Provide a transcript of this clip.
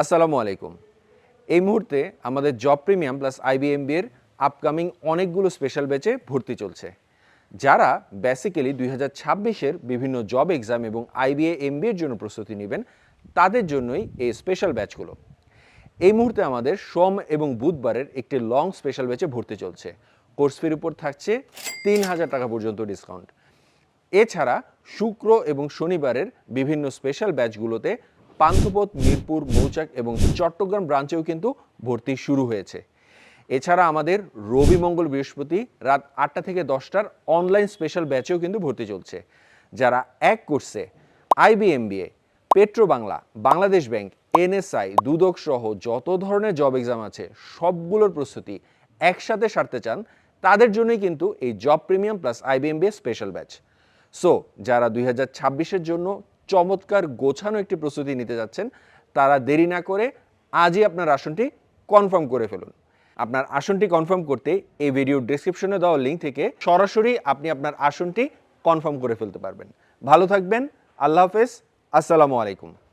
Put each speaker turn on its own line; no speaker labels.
আসসালামু আলাইকুম। এই মুহূর্তে আমাদের জব প্রিমিয়াম প্লাস আইবিএমবি এর আপকামিং অনেকগুলো স্পেশাল ব্যাচে ভর্তি চলছে। যারা বেসিক্যালি দুই হাজার ছাব্বিশের বিভিন্ন জব এক্সাম এবং আইবিএ এমবিএর জন্য প্রস্তুতি নেবেন, তাদের জন্যই এই স্পেশাল ব্যাচগুলো এই মুহূর্তে আমাদের সোম এবং বুধবারের একটি লং স্পেশাল ব্যাচে ভর্তি চলছে। কোর্স ফির উপর থাকছে তিন হাজার টাকা পর্যন্ত ডিসকাউন্ট এছাড়া শুক্র এবং শনিবারের বিভিন্ন স্পেশাল ব্যাচগুলোতে পান্থপথ, মিরপুর, মৌচাক এবং চট্টগ্রাম ব্রাঞ্চেও কিন্তু ভর্তি শুরু হয়েছে। এছাড়া আমাদের রবি মঙ্গল বৃহস্পতি রাত আটটা থেকে দশটার অনলাইন স্পেশাল ব্যাচেও কিন্তু ভর্তি চলছে। যারা এক কোর্সে IBA MBA Petrobangla Bangladesh bank NSI Dudok সহ যত ধরনের জব এক্সাম আছে, সবগুলোর প্রস্তুতি একসাথে সারতে চান, তাদের জন্যই কিন্তু এই job premium plus IBA MBA special batch so যারা দুই হাজার জন্য চমৎকার গোছানো একটি প্রস্তুতি নিতে যাচ্ছেন। তারা দেরি না করে আজই আপনার আসনটি কনফার্ম করে ফেলুন। আপনার আসনটি কনফার্ম করতে এই ভিডিওর ডিসক্রিপশনে দেওয়া লিঙ্ক থেকে সরাসরি আপনি আপনার আসনটি কনফার্ম করে ফেলতে পারবেন। ভালো থাকবেন, আল্লাহ হাফেজ, আসসালামু আলাইকুম।